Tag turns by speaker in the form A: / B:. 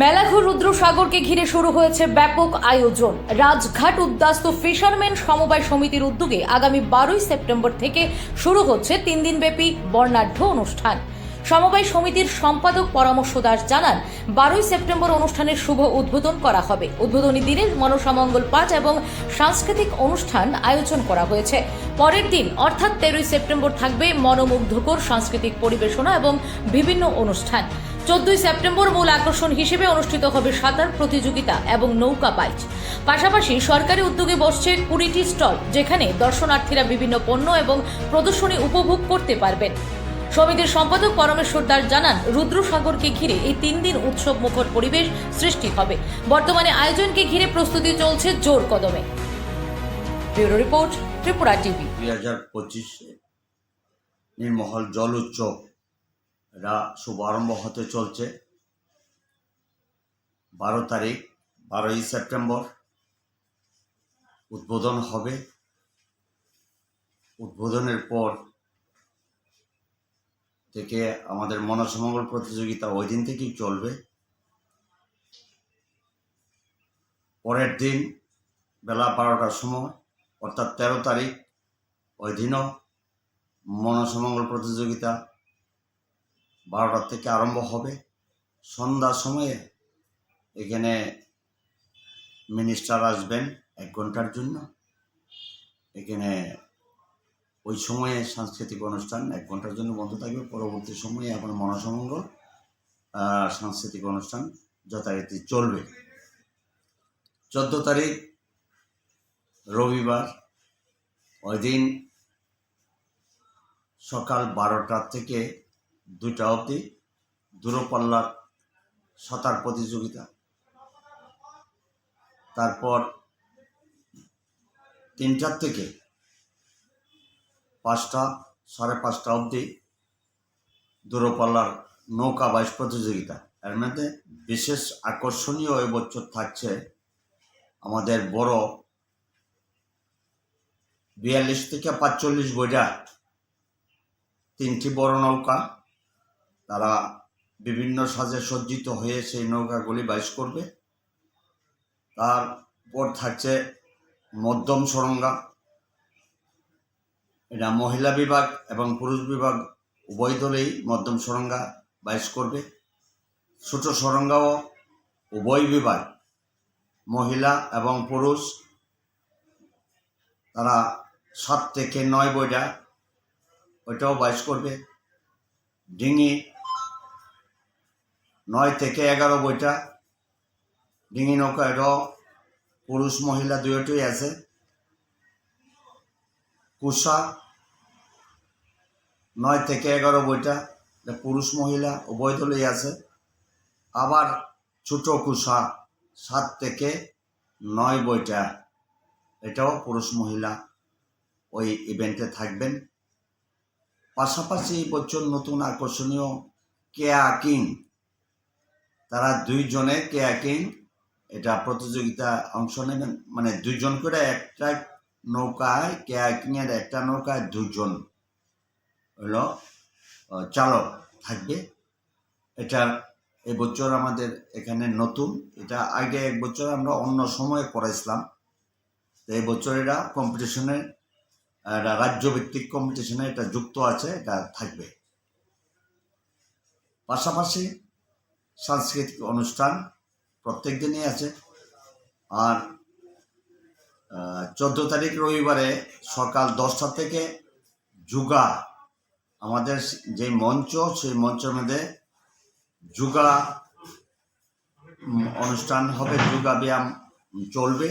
A: মেলাঘর রুদ্রসাগরকে ঘিরে শুরু হয়েছে ব্যাপক আয়োজন। রাজঘাট উদ্যাস্ত ফিশারম্যান সমবায় সমিতির উদ্যোগে আগামী বারোই সেপ্টেম্বর থেকে শুরু হচ্ছে তিন দিনব্যাপী বর্ণাঢ্য অনুষ্ঠান। সমবায় সমিতির সম্পাদক পরামর্শ দাস জানান, বারোই সেপ্টেম্বর অনুষ্ঠানের শুভ উদ্বোধন করা হবে। উদ্বোধনী দিনে মনসামঙ্গল পাঠ এবং সাংস্কৃতিক অনুষ্ঠান আয়োজন করা হয়েছে। পরের দিন, অর্থাৎ তেরোই সেপ্টেম্বর থাকবে মনোমুগ্ধকর সাংস্কৃতিক পরিবেশনা এবং বিভিন্ন অনুষ্ঠান। চোদ্দই সেপ্টেম্বর মূল আকর্ষণ হিসেবে অনুষ্ঠিত হবে সাঁতার প্রতিযোগিতা এবং নৌকা বাইচ। পাশাপাশি সরকারি উদ্যোগে বসছে কুড়িটি স্টল, যেখানে দর্শনার্থীরা বিভিন্ন পণ্য এবং প্রদর্শনী উপভোগ করতে পারবেন। সমিতির সম্পাদক পরমেশ্বর দাস জানান, রুদ্রসাগরকে ঘিরে এই তিন দিন উৎসব মুখর পরিবেশ সৃষ্টি হবে। বর্তমানে আয়োজনকে ঘিরে প্রস্তুতি চলছে জোর কদমে। Bureau report, Tripura TV.
B: দুই হাজার পঁচিশে নির্মহল জল উৎসব এটা শুভারম্ভ হতে চলছে। বারো তারিখ, বারোই সেপ্টেম্বর উদ্বোধন হবে। উদ্বোধনের পর থেকে আমাদের মনসমঙ্গল প্রতিযোগিতা ওই দিন থেকেই চলবে। পরের দিন বেলা বারোটার সময়, অর্থাৎ তেরো তারিখ, ওই দিনও মনসমঙ্গল প্রতিযোগিতা বারোটার থেকে আরম্ভ হবে। সন্ধ্যার সময়ে এখানে মিনিস্টার আসবেন এক ঘণ্টার জন্য। এখানে ওই সময়ে সাংস্কৃতিক অনুষ্ঠান এক ঘণ্টার জন্য বন্ধ থাকবে। পরবর্তী সময়ে এখন মনসমঙ্গল সাংস্কৃতিক অনুষ্ঠান যথারীতি চলবে। চোদ্দ তারিখ, রবিবার, ওই দিন সকাল বারোটা থেকে দুটা অবধি দূরপাল্লার সাঁতার প্রতিযোগিতা। তারপর তিনটার থেকে পাঁচটা, সাড়ে পাঁচটা অবধি দূরপাল্লার নৌকা বাইশ প্রতিযোগিতা। এর মধ্যে বিশেষ আকর্ষণীয় এবছর থাকছে আমাদের বড় বিয়াল্লিশ থেকে পাঁচচল্লিশ বইটা তিনটি বড় নৌকা তারা বিভিন্ন সাজে সজ্জিত হয়ে সেই নৌকাগুলি বাইশ করবে। তারপর থাকছে মধ্যম সরঙ্গা। এটা মহিলা বিভাগ এবং পুরুষ বিভাগ উভয় দলেই মধ্যম সরঙ্গা বাইশ করবে। ছোট সরঙ্গাও উভয় বিভাগ, মহিলা এবং পুরুষ, তারা সাত থেকে নয় বইটা ওইটাও বাইশ করবে। ডিঙি নয় থেকে এগারো বইটা ডিঙি নৌকা এটাও পুরুষ মহিলা দুয়োটাই আছে। কুষা নয় থেকে এগারো বইটা পুরুষ মহিলা উভয় দলেই আছে। আবার ছোট কুষা সাত থেকে নয় বইটা এটাও পুরুষ মহিলা ওই ইভেন্টে থাকবেন। পাশাপাশি বছর নতুন আকর্ষণীয় কেয়া কিং তারা দুইজনে কেয়া কিং এটা প্রতিযোগিতা অংশ নেবেন। মানে দুইজন করে একটা নৌকায় কেয়া কিং এর একটা নৌকায় দুজন হলো চালক থাকবে। এটার এবছর আমাদের এখানে নতুন। এটা আগে এক বছর আমরা অন্য সময়ে করাইছিলাম। তো এই বছর এটা কম্পিটিশনে এটা রাজ্যভিত্তিক কম্পিটিশনে এটা যুক্ত আছে, এটা থাকবে। পাশাপাশি সাংস্কৃতিক অনুষ্ঠান প্রত্যেক দিনই আছে। আর চোদ্দ তারিখ রবিবারে সকাল দশটা থেকে যুগা, আমাদের যে মঞ্চ, সেই মঞ্চের মধ্যে যুগা অনুষ্ঠান হবে, যোগা ব্যায়াম চলবে।